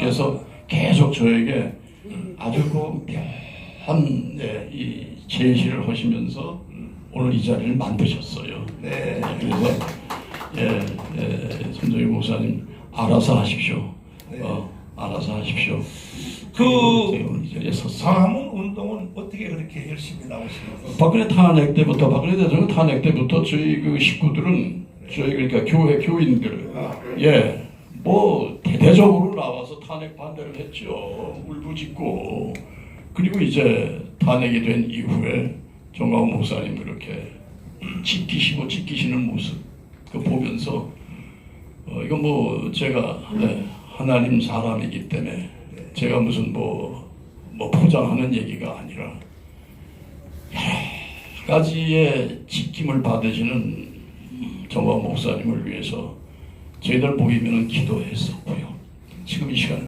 목사님께서 계속 저에게 아주 그 묘한 네, 이 제시를 하시면서 오늘 이 자리를 만드셨어요. 네. 그래서 예, 예, 손정희 목사님 알아서 하십시오. 네. 어, 알아서 하십시오. 그 섰습니다. 광화문 운동은 어떻게 그렇게 열심히 나오시는 박근혜 탄핵 때부터 박근혜 대통령 탄핵 때부터 저희 그 식구들은 저희 그러니까 교회 교인들 예뭐 대대적으로 나와서 탄핵 반대를 했죠. 울부짖고. 그리고 이제 탄핵이 된 이후에 정광 목사님 그렇게 지키시고 지키시는 모습 그 보면서 어 이거 뭐 제가 네, 하나님 사람이기 때문에 제가 무슨 뭐 뭐 포장하는 얘기가 아니라 가지의 지킴을 받으시는 정광 목사님을 위해서 저희들 모이면 기도했었고 요. 지금 이 시간